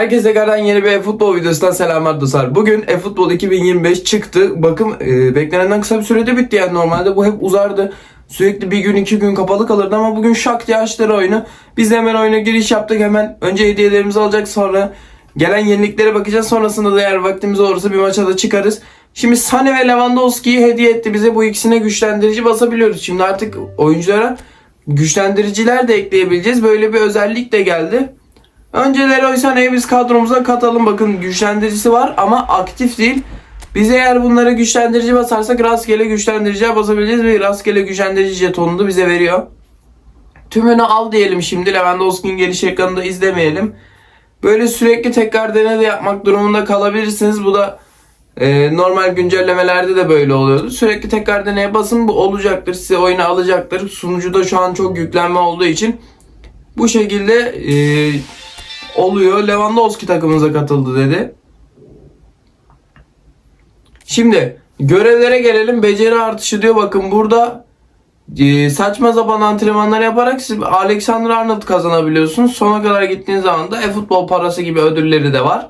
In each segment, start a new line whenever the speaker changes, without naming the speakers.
Herkese tekrardan yeni bir futbol videosundan selamlar dostlar. Bugün eFootball 2025 çıktı. Bakın e, beklenenden kısa bir sürede bitti yani normalde bu hep uzardı. Sürekli bir gün iki gün kapalı kalırdı ama bugün şak diye açtılar oyunu. Biz hemen oyuna giriş yaptık hemen. Önce hediyelerimizi alacak sonra gelen yeniliklere bakacağız. Sonrasında da eğer vaktimiz olursa bir maça da çıkarız. Şimdi Sane ve Lewandowski'yi hediye etti bize. Bu ikisine güçlendirici basabiliyoruz. Şimdi artık oyunculara güçlendiriciler de ekleyebileceğiz. Böyle bir özellik de geldi. Önce Leroy Sané'yi biz kadromuza katalım. Bakın güçlendiricisi var ama aktif değil. Biz eğer bunlara güçlendirici basarsak rastgele güçlendiriciye basabileceğiz ve rastgele güçlendirici jetonunu bize veriyor. Tümünü al diyelim şimdi. Lewandowski'nin geliş ekranında izlemeyelim. Böyle sürekli tekrar deney de yapmak durumunda kalabilirsiniz. Bu da e, normal güncellemelerde de böyle oluyordu. Sürekli tekrar deneye basın bu olacaktır. Size oyunu alacaktır. Sunucuda şu an çok yüklenme olduğu için bu şekilde e, oluyor. Lewandowski takımımıza katıldı dedi. Şimdi görevlere gelelim. Beceri artışı diyor. Bakın burada e, saçma sapan antrenmanlar yaparak siz Alexander Arnold kazanabiliyorsunuz. Sona kadar gittiğiniz zaman da e-futbol parası gibi ödülleri de var.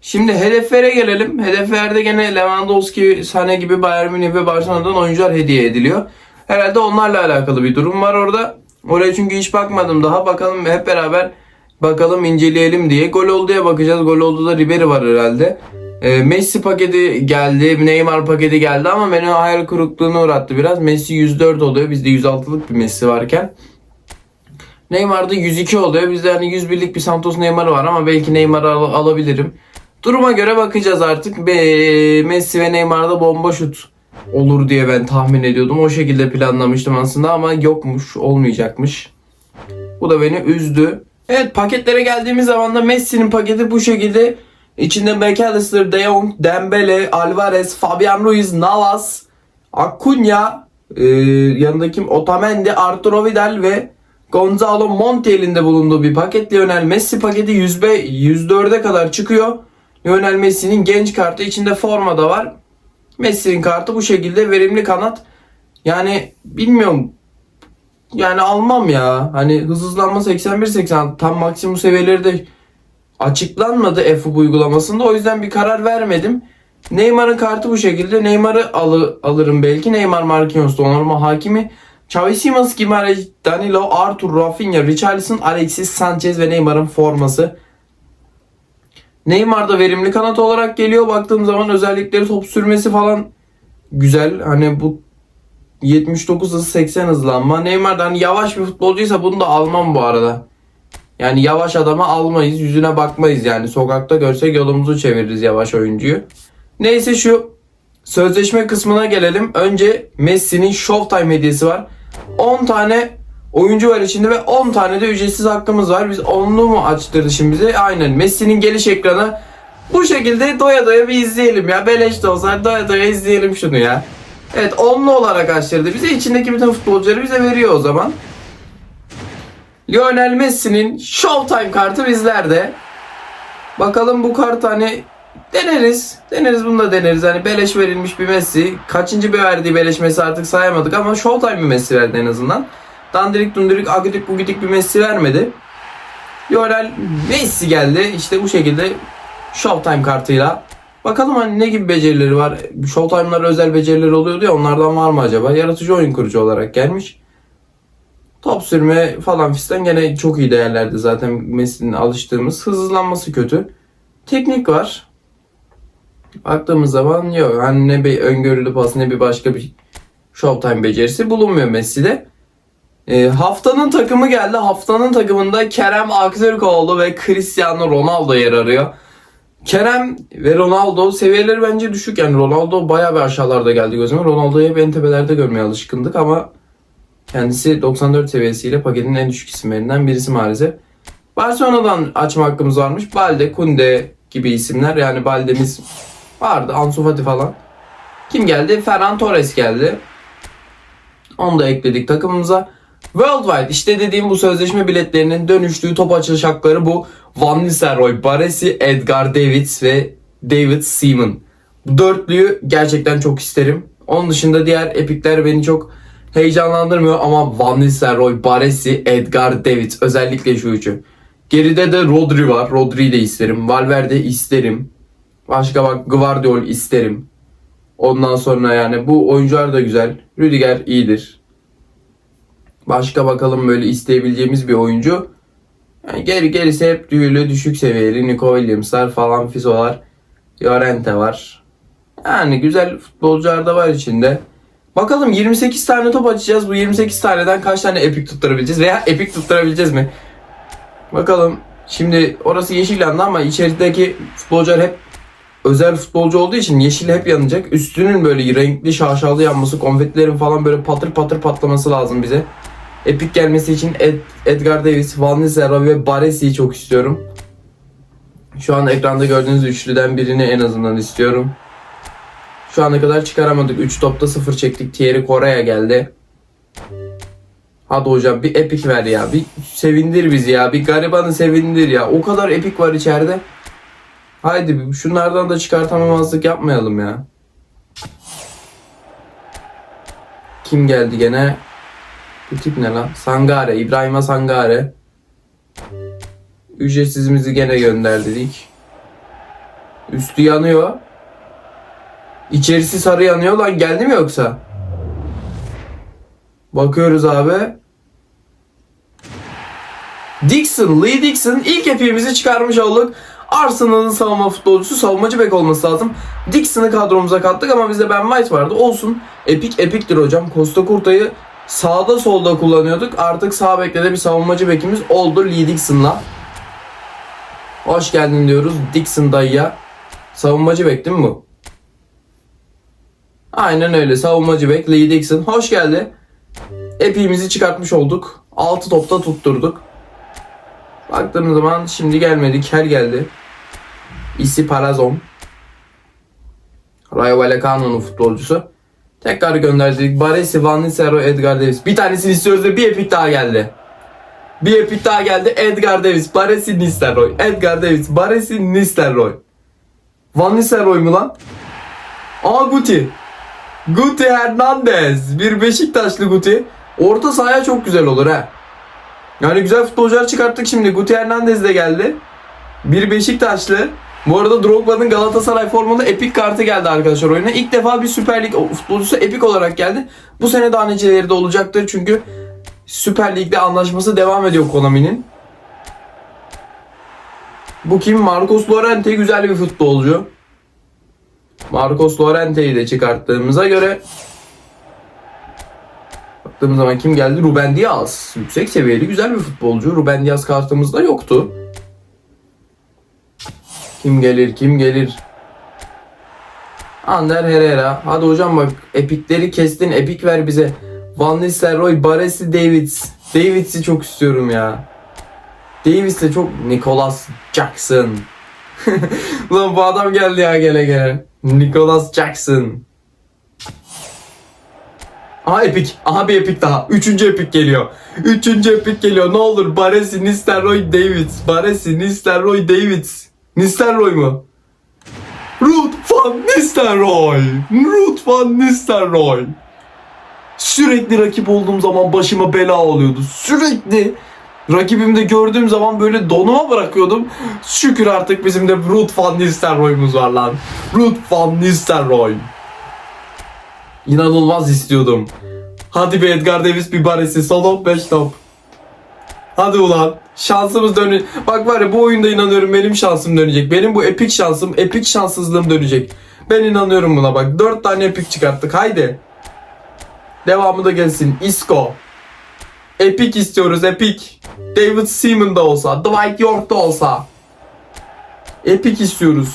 Şimdi hedeflere gelelim. Hedeflerde gene Lewandowski, Sané gibi Bayern Münih ve Barcelona'dan oyuncular hediye ediliyor. Herhalde onlarla alakalı bir durum var orada. Oraya çünkü hiç bakmadım daha. Bakalım hep beraber bakalım inceleyelim diye. Gol olduya bakacağız. Gol oldu da Ribery var herhalde. E, Messi paketi geldi. Neymar paketi geldi ama beni hayal kırıklığına uğrattı biraz. Messi 104 oluyor. Bizde 106'lık bir Messi varken. Neymar'da 102 oluyor. Bizde hani 101'lik bir Santos Neymar var ama belki Neymar'ı al- alabilirim. Duruma göre bakacağız artık. Be- Messi ve Neymar'da bomba şut olur diye ben tahmin ediyordum. O şekilde planlamıştım aslında ama yokmuş, olmayacakmış. Bu da beni üzdü. Evet paketlere geldiğimiz zaman da Messi'nin paketi bu şekilde. İçinde McAllister, De Jong, Dembele, Alvarez, Fabian Ruiz, Navas, Acuna, e, yanında kim? Otamendi, Arturo Vidal ve Gonzalo Montiel'in de bulunduğu bir paket. Lionel Messi paketi 100 104'e kadar çıkıyor. Lionel Messi'nin genç kartı içinde forma da var. Messi'nin kartı bu şekilde verimli kanat. Yani bilmiyorum. Yani almam ya. Hani hız hızlanma 81-80 tam maksimum seviyeleri de açıklanmadı F uygulamasında. O yüzden bir karar vermedim. Neymar'ın kartı bu şekilde. Neymar'ı alı, alırım belki. Neymar Marquinhos Donnarumma hakimi. Xavi Simons, Gimareş, Danilo, Arthur, Rafinha, Richarlison, Alexis, Sanchez ve Neymar'ın forması. Neymar da verimli kanat olarak geliyor. Baktığım zaman özellikleri top sürmesi falan güzel. Hani bu 79 hız 80 hızlanma. Neymar da hani yavaş bir futbolcuysa bunu da almam bu arada. Yani yavaş adama almayız. Yüzüne bakmayız yani. Sokakta görsek yolumuzu çeviririz yavaş oyuncuyu. Neyse şu sözleşme kısmına gelelim. Önce Messi'nin Showtime hediyesi var. 10 tane oyuncu var içinde ve 10 tane de ücretsiz hakkımız var. Biz 10'lu mu açtırdı şimdi bize? Aynen. Messi'nin geliş ekranı bu şekilde doya doya bir izleyelim ya. Beleş de olsa doya doya izleyelim şunu ya. Evet 10'lu olarak açtırdı bize. içindeki bütün futbolcuları bize veriyor o zaman. Lionel Messi'nin Showtime kartı bizlerde. Bakalım bu kart hani deneriz. Deneriz bunu da deneriz. Hani beleş verilmiş bir Messi. Kaçıncı bir verdiği beleş Messi artık sayamadık ama Showtime bir Messi verdi en azından. Dandirik dundirik agidik bugidik bir Messi vermedi. Lionel Messi geldi. İşte bu şekilde Showtime kartıyla. Bakalım hani ne gibi becerileri var. Showtime'lara özel becerileri oluyordu ya onlardan var mı acaba? Yaratıcı oyun kurucu olarak gelmiş. Top sürme falan fistan gene çok iyi değerlerde zaten Messi'nin alıştığımız. Hızlanması kötü. Teknik var. Baktığımız zaman yok. Hani ne bir öngörülü pas ne bir başka bir Showtime becerisi bulunmuyor Messi'de. E, haftanın takımı geldi. Haftanın takımında Kerem Aktürkoğlu ve Cristiano Ronaldo yer arıyor. Kerem ve Ronaldo seviyeleri bence düşük. Yani Ronaldo bayağı bir aşağılarda geldi gözüme. Ronaldo'yu hep en tepelerde görmeye alışkındık ama kendisi 94 seviyesiyle paketin en düşük isimlerinden birisi maalesef. Barcelona'dan açma hakkımız varmış. Balde, Kunde gibi isimler. Yani Balde'miz vardı. Ansu Fati falan. Kim geldi? Ferran Torres geldi. Onu da ekledik takımımıza. Worldwide işte dediğim bu sözleşme biletlerinin dönüştüğü top açılış hakları bu. Van Nistelrooy, Baresi, Edgar Davids ve David Seaman. Bu dörtlüyü gerçekten çok isterim. Onun dışında diğer epikler beni çok heyecanlandırmıyor ama Van Nistelrooy, Baresi, Edgar Davids özellikle şu üçü. Geride de Rodri var. Rodri'yi de isterim. Valverde isterim. Başka bak Guardiol isterim. Ondan sonra yani bu oyuncular da güzel. Rüdiger iyidir. Başka bakalım böyle isteyebileceğimiz bir oyuncu. Yani geri gerisi hep düğülü düşük seviyeli. Nico Williams'lar falan fisolar. Llorente var. Yani güzel futbolcular da var içinde. Bakalım 28 tane top açacağız. Bu 28 taneden kaç tane epik tutturabileceğiz veya epik tutturabileceğiz mi? Bakalım. Şimdi orası yeşil ama içerideki futbolcular hep özel futbolcu olduğu için yeşil hep yanacak. Üstünün böyle renkli şaşalı yanması, konfetilerin falan böyle patır patır patlaması lazım bize. Epik gelmesi için Ed- Edgar Davis, Van Nistelrooy ve Baresi'yi çok istiyorum. Şu an ekranda gördüğünüz üçlüden birini en azından istiyorum. Şu ana kadar çıkaramadık. 3 topta 0 çektik. Thierry Kore'ye geldi. Hadi hocam bir epik ver ya. Bir sevindir bizi ya. Bir garibanı sevindir ya. O kadar epik var içeride. Haydi şunlardan da çıkartamamazlık yapmayalım ya. Kim geldi gene? Bu tip ne lan? Sangare. İbrahim'a Sangare. Ücretsizimizi gene gönderdik. Üstü yanıyor. İçerisi sarı yanıyor lan geldi mi yoksa? Bakıyoruz abi. Dixon, Lee Dixon ilk epiğimizi çıkarmış olduk. Arsenal'ın savunma futbolcusu savunmacı bek olması lazım. Dixon'ı kadromuza kattık ama bizde Ben White vardı. Olsun. Epik epiktir hocam. Costa Curta'yı sağda solda kullanıyorduk. Artık sağ bekte de bir savunmacı bekimiz oldu Lee Dixon'la. Hoş geldin diyoruz Dixon dayıya. Savunmacı bek değil mi bu? Aynen öyle. Savunmacı bek Lee Dixon. Hoş geldi. Epiğimizi çıkartmış olduk. 6 topta tutturduk. Baktığımız zaman şimdi gelmedi. Ker geldi. Isi Parazon. Rayo Vallecano'nun futbolcusu. Tekrar gönderdik. Baresi, Van Nistelrooy, Edgar Davis. Bir tanesini istiyoruz ve bir epik daha geldi. Bir epik daha geldi. Edgar Davis, Baresi, Nistelrooy. Edgar Davis, Baresi, Nistelrooy. Van Nistelrooy mu lan? Aa Guti. Guti Hernandez. Bir Beşiktaşlı Guti. Orta sahaya çok güzel olur ha. Yani güzel futbolcular çıkarttık şimdi. Guti Hernandez de geldi. Bir Beşiktaşlı. Bu arada Drogba'nın Galatasaray formalı epik kartı geldi arkadaşlar oyuna. İlk defa bir Süper Lig futbolcusu epik olarak geldi. Bu sene daha niceleri de olacaktır çünkü Süper Lig'de anlaşması devam ediyor Konami'nin. Bu kim? Marcos Llorente güzel bir futbolcu. Marcos Llorente'yi de çıkarttığımıza göre baktığımız zaman kim geldi? Ruben Diaz. Yüksek seviyeli güzel bir futbolcu. Ruben Diaz kartımızda yoktu. Kim gelir? Kim gelir? Ander Herrera. Hadi hocam bak epikleri kestin. Epik ver bize. Van Nistelrooy, Baresi, Davids. Davids'i çok istiyorum ya. Davis de çok Nicholas Jackson. Ulan bu adam geldi ya gele gele. Nicholas Jackson. Aha epik. Aha bir epik daha. Üçüncü epik geliyor. Üçüncü epik geliyor. Ne olur Baresi, Nistelrooy, Davids. Baresi, Nistelrooy, Davids. Nistelrooy mu? Ruud van Nistelrooy. Ruud van Nistelrooy. Sürekli rakip olduğum zaman başıma bela oluyordu. Sürekli rakibimde gördüğüm zaman böyle donuma bırakıyordum. Şükür artık bizim de Ruud van Nistelrooy'umuz var lan. Ruud van Nistelrooy. İnanılmaz istiyordum. Hadi be Edgar Davis bir baresi. Solo 5 top. Hadi ulan. Şansımız dönü. Bak var ya bu oyunda inanıyorum benim şansım dönecek. Benim bu epik şansım, epik şanssızlığım dönecek. Ben inanıyorum buna bak. 4 tane epik çıkarttık. Haydi. Devamı da gelsin. Isco. Epik istiyoruz epik. David Seaman da olsa. Dwight York da olsa. Epik istiyoruz.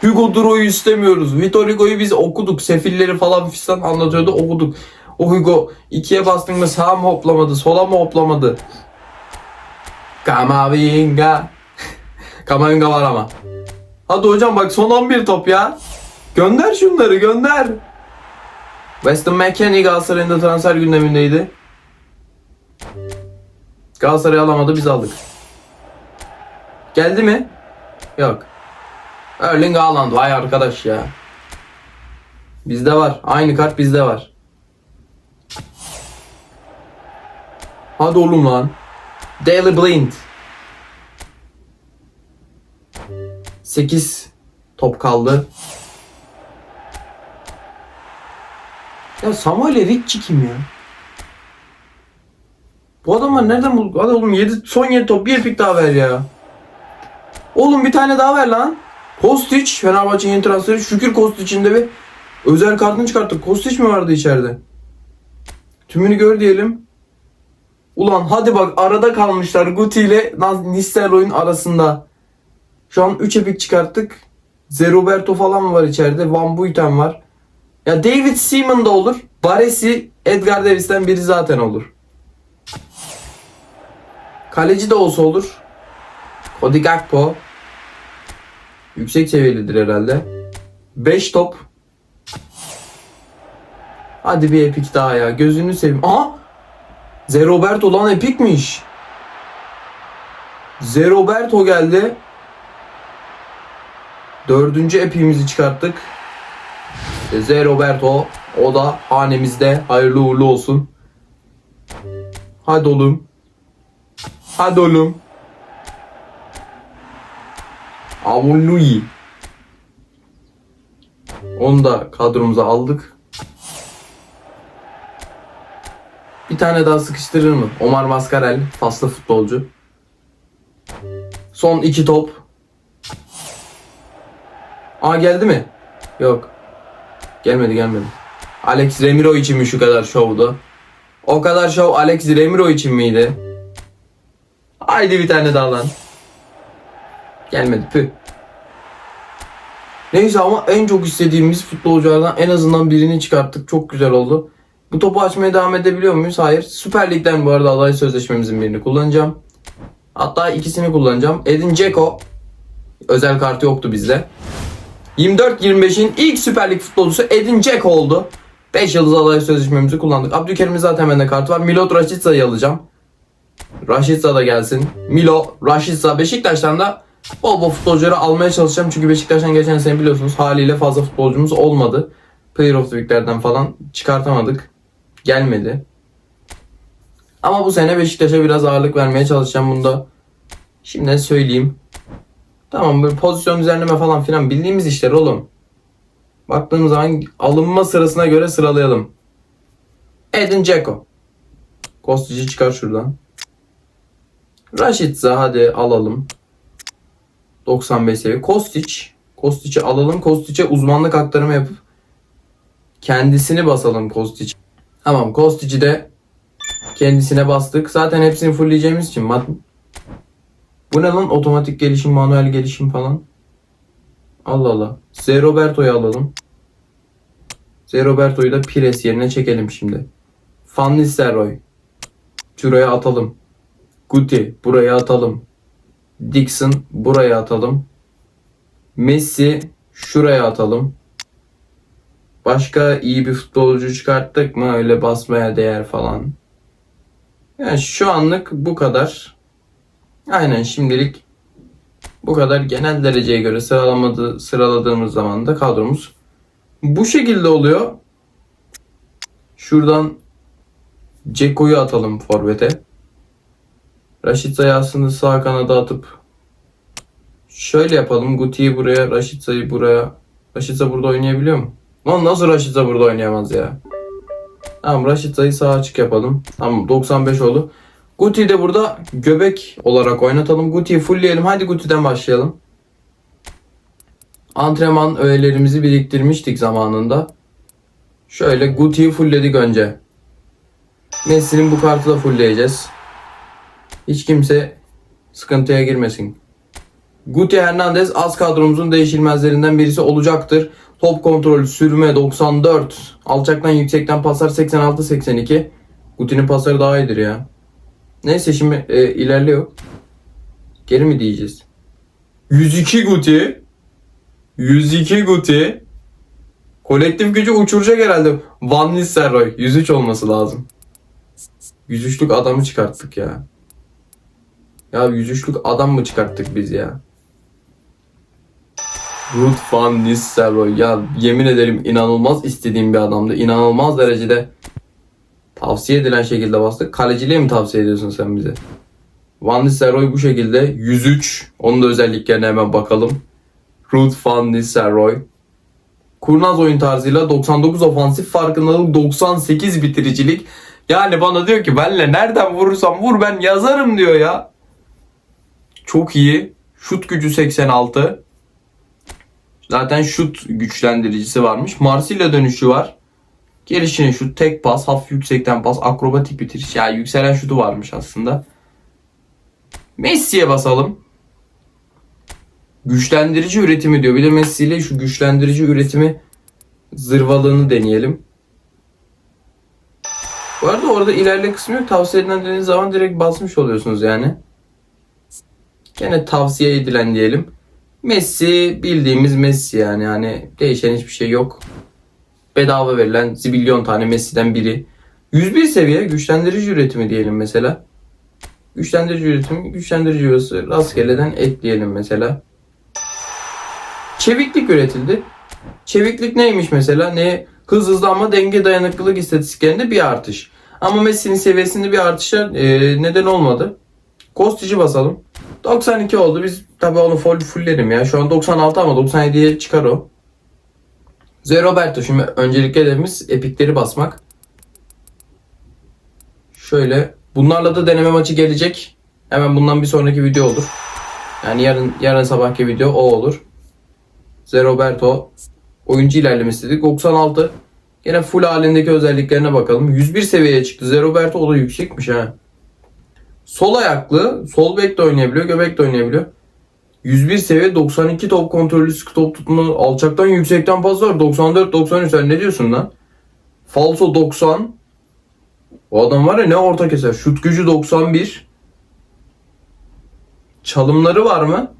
Hugo Duro'yu istemiyoruz. Vitor Hugo'yu biz okuduk. Sefilleri falan fistan anlatıyordu okuduk. O Hugo ikiye bastın mı sağa mı hoplamadı sola mı hoplamadı. Kamavinga. Kamavinga var ama. Hadi hocam bak son 11 top ya. Gönder şunları gönder. Weston McKennie Galatasaray'ın da transfer gündemindeydi. Galatasaray alamadı biz aldık. Geldi mi? Yok. Erling Haaland vay arkadaş ya. Bizde var. Aynı kart bizde var. Hadi oğlum lan. Daily Blind. 8 top kaldı. Ya Samuel Ricci kim ya? Bu adamlar nereden bulduk? Hadi oğlum 7, son 7 top bir epik daha ver ya. Oğlum bir tane daha ver lan. Kostić Fenerbahçe'nin yeni transferi. Şükür Kostić'in de bir özel kartını çıkarttık. Kostić mi vardı içeride? Tümünü gör diyelim. Ulan hadi bak arada kalmışlar Guti ile Nistelrooy'un arasında. Şu an 3 epik çıkarttık. Zeroberto falan var içeride. Van Buiten var. Ya David Seaman da olur. Baresi Edgar Davis'ten biri zaten olur. Kaleci de olsa olur. Cody Gakpo. Yüksek seviyelidir herhalde. 5 top. Hadi bir epik daha ya. Gözünü seveyim. Aha! Zeroberto lan epikmiş. Zeroberto geldi. Dördüncü epimizi çıkarttık. İşte Zeroberto. O da hanemizde. Hayırlı uğurlu olsun. Hadi oğlum. Hadi oğlum. Avunluyi. Onu da kadromuza aldık. Bir tane daha sıkıştırır mı? Omar Mascarel, faslı futbolcu. Son iki top. Aa geldi mi? Yok. Gelmedi gelmedi. Alex Remiro için mi şu kadar şovdu? O kadar şov Alex Remiro için miydi? Haydi bir tane daha lan. Gelmedi pü. Neyse ama en çok istediğimiz futbolculardan en azından birini çıkarttık. Çok güzel oldu. Bu topu açmaya devam edebiliyor muyuz? Hayır. Süper Lig'den bu arada aday sözleşmemizin birini kullanacağım. Hatta ikisini kullanacağım. Edin Dzeko. Özel kartı yoktu bizde. 24-25'in ilk Süper Lig futbolcusu Edin Dzeko oldu. 5 yıldız aday sözleşmemizi kullandık. Abdülkerim'in zaten bende kartı var. Milot Raşitsa'yı alacağım. Raşitsa da gelsin. Milo, Raşitsa, Beşiktaş'tan da bol bol futbolcuları almaya çalışacağım. Çünkü Beşiktaş'tan geçen sene biliyorsunuz haliyle fazla futbolcumuz olmadı. Player of the Week'lerden falan çıkartamadık. Gelmedi. Ama bu sene Beşiktaş'a biraz ağırlık vermeye çalışacağım bunda. Şimdiden söyleyeyim. Tamam böyle pozisyon düzenleme falan filan bildiğimiz işler oğlum. Baktığımız zaman alınma sırasına göre sıralayalım. Edin Dzeko. Kostic'i çıkar şuradan. Raşitsa hadi alalım. 95 seviye. Kostic. Kostic'i alalım. Kostic'e uzmanlık aktarımı yapıp kendisini basalım Kostic. Tamam Kostic'i de kendisine bastık. Zaten hepsini fullleyeceğimiz için mat bu ne lan otomatik gelişim, manuel gelişim falan. Allah Allah. Zeroberto'yu alalım. Zeroberto'yu da Pires yerine çekelim şimdi. Van Nistelrooy. Şuraya atalım. Guti buraya atalım. Dixon buraya atalım. Messi şuraya atalım. Başka iyi bir futbolcu çıkarttık mı öyle basmaya değer falan. Yani şu anlık bu kadar. Aynen şimdilik bu kadar genel dereceye göre sıralamadı, sıraladığımız zaman da kadromuz bu şekilde oluyor. Şuradan Ceko'yu atalım forvete. Raşitsa'yı aslında sağ kanada atıp şöyle yapalım. Guti'yi buraya, Raşitsa'yı buraya. Raşitsa burada oynayabiliyor mu? Lan nasıl Raşitsa burada oynayamaz ya? Tamam Raşitsa'yı sağ açık yapalım. Tamam 95 oldu. Guti'yi de burada göbek olarak oynatalım. Guti'yi fullleyelim. Hadi Guti'den başlayalım. Antrenman öğelerimizi biriktirmiştik zamanında. Şöyle Guti'yi fullledik önce. Messi'nin bu kartı da fullleyeceğiz. Hiç kimse sıkıntıya girmesin. Guti Hernandez az kadromuzun değişilmezlerinden birisi olacaktır. Top kontrolü, sürme 94. Alçaktan yüksekten pasar 86-82. Guti'nin pasları daha iyidir ya. Neyse şimdi e, ilerliyor. Geri mi diyeceğiz? 102 Guti. 102 Guti. Kolektif gücü uçuracak herhalde. Van Nistelrooy. 103 olması lazım. 103'lük adamı çıkarttık ya. Ya 103'lük adam mı çıkarttık biz ya? Ruth Van Nistelrooy. Ya yemin ederim inanılmaz istediğim bir adamdı. İnanılmaz derecede tavsiye edilen şekilde bastık. Kaleciliğe mi tavsiye ediyorsun sen bize? Van Nistelrooy bu şekilde 103. Onun da özelliklerine hemen bakalım. Ruud van Nistelrooy. Kurnaz oyun tarzıyla 99 ofansif farkındalık 98 bitiricilik. Yani bana diyor ki benle nereden vurursam vur ben yazarım diyor ya. Çok iyi. Şut gücü 86. Zaten şut güçlendiricisi varmış. Marsilya dönüşü var. Gelişine şut, tek pas, hafif yüksekten pas, akrobatik bitiriş. Yani yükselen şutu varmış aslında. Messi'ye basalım. Güçlendirici üretimi diyor. Bir de Messi ile şu güçlendirici üretimi zırvalığını deneyelim. Bu arada orada ilerle kısmı yok. Tavsiye edilen dediğiniz zaman direkt basmış oluyorsunuz yani. Gene tavsiye edilen diyelim. Messi bildiğimiz Messi yani. Hani değişen hiçbir şey yok. Bedava verilen zibilyon tane Messi'den biri. 101 seviye güçlendirici üretimi diyelim mesela. Güçlendirici üretimi, güçlendirici üretimi rastgeleden ekleyelim mesela. Çeviklik üretildi. Çeviklik neymiş mesela? Ne? Hız hızlanma denge dayanıklılık istatistiklerinde bir artış. Ama Messi'nin seviyesinde bir artışa e, neden olmadı. Kostici basalım. 92 oldu. Biz tabii onu full fulllerim ya. Şu an 96 ama 97'ye çıkar o. Zé Roberto şimdi öncelikli hedefimiz epikleri basmak. Şöyle bunlarla da deneme maçı gelecek. Hemen bundan bir sonraki video olur. Yani yarın yarın sabahki video o olur. Zé Roberto oyuncu ilerlemesi dedik. 96. Yine full halindeki özelliklerine bakalım. 101 seviyeye çıktı. Zé Roberto o da yüksekmiş ha. Sol ayaklı, sol bek de oynayabiliyor, göbek de oynayabiliyor. 101 seviye 92 top kontrolü, sıkı top tutma, alçaktan yüksekten pas var. 94 93 sen ne diyorsun lan? Falso 90. O adam var ya ne orta keser. Şut gücü 91. Çalımları var mı?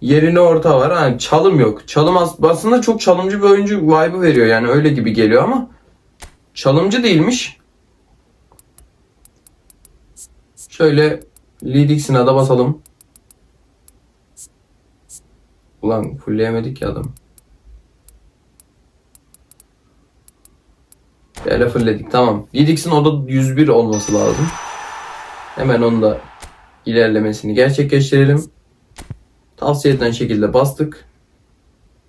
Yerine orta var. Yani çalım yok. Çalım as- aslında çok çalımcı bir oyuncu vibe'ı veriyor. Yani öyle gibi geliyor ama çalımcı değilmiş. Şöyle Lee Dixon'a da basalım. Ulan fullleyemedik ya adam. Böyle fullledik tamam. Lee Dixon orada 101 olması lazım. Hemen onu da ilerlemesini gerçekleştirelim. Tavsiye edilen şekilde bastık.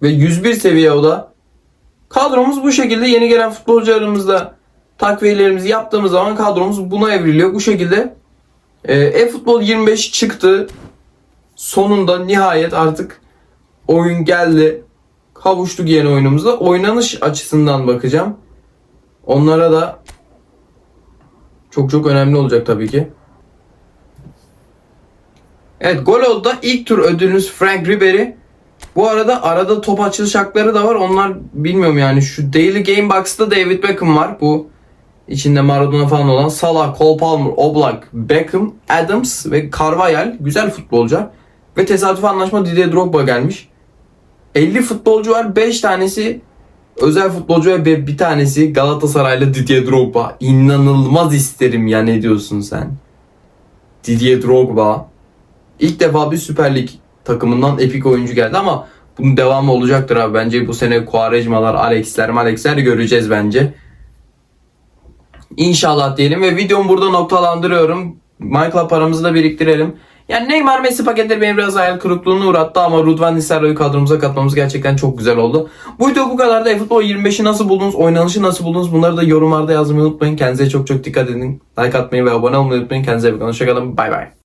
Ve 101 seviye o da. Kadromuz bu şekilde yeni gelen futbolcularımızla takviyelerimizi yaptığımız zaman kadromuz buna evriliyor. Bu şekilde e-futbol 25 çıktı. Sonunda nihayet artık oyun geldi. Kavuştuk yeni oyunumuzda. Oynanış açısından bakacağım. Onlara da çok çok önemli olacak tabii ki. Evet gol oldu da ilk tur ödülünüz Frank Ribery. Bu arada arada top açılış hakları da var. Onlar bilmiyorum yani şu Daily Game Box'ta David Beckham var. Bu içinde Maradona falan olan Salah, Cole Palmer, Oblak, Beckham, Adams ve Carvajal güzel futbolcu. Ve tesadüf anlaşma Didier Drogba gelmiş. 50 futbolcu var. 5 tanesi özel futbolcu ve bir tanesi Galatasaraylı Didier Drogba. İnanılmaz isterim ya ne diyorsun sen? Didier Drogba. İlk defa bir Süper Lig takımından epik oyuncu geldi ama bunun devamı olacaktır abi. Bence bu sene Quaresma'lar, Alex'ler, Malex'ler göreceğiz bence. İnşallah diyelim ve videomu burada noktalandırıyorum. Michael'a paramızı da biriktirelim. Yani Neymar Messi paketleri beni biraz hayal kırıklığına uğrattı ama Ruud van Nistelrooy'u kadromuza katmamız gerçekten çok güzel oldu. Bu video bu kadar da eFootball 25'i nasıl buldunuz, oynanışı nasıl buldunuz bunları da yorumlarda yazmayı unutmayın. Kendinize çok çok dikkat edin. Like atmayı ve abone olmayı unutmayın. Kendinize iyi bakın. Hoşçakalın. Bay bay.